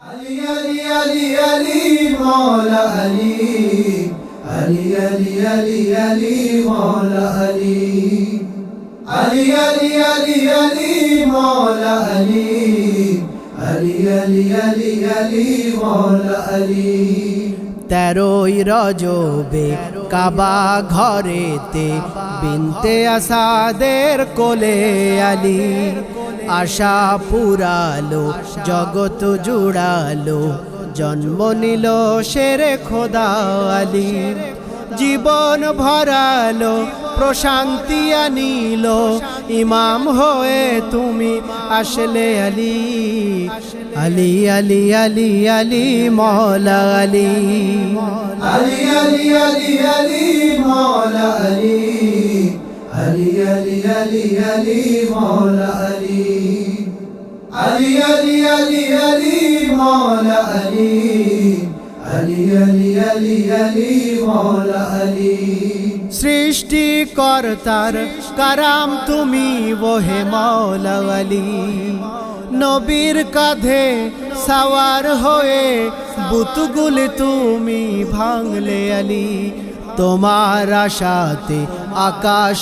আলী আলী আলী আলী মৌলা আলী আলী আলী আলী আলী মৌলা আলী আলী আলী আলী আলী মৌলা আলী আলী আলী আলী আলী মৌলা আলী তেরোই রজবে কাবা ঘরেতে বিনতে আসাদের কোলে আলী। আশা পুরালো, জগৎ জুড়ালো, জন্ম নিল শেরে খোদা আলী। জীবন ভরালো প্রশান্তি আনিল ইমাম হয়ে তুমি আসলে আলী আলী আলী আলী আলী মৌলা আলী আলী আলী আলী আলী মৌলা আলী আলী আলী আলী আলী মৌলা আলী আলী আলী আলী আলী মৌলা আলী আলী আলী আলী আলী মৌলা আলী। সৃষ্টি কর্তার কারাম তুমি ওহে মৌলা নবীর কাঁধে সাওয়ার হয়ে বুতগুলি তুমি ভাঙলে আলী। তোমার আশাতে আকাশ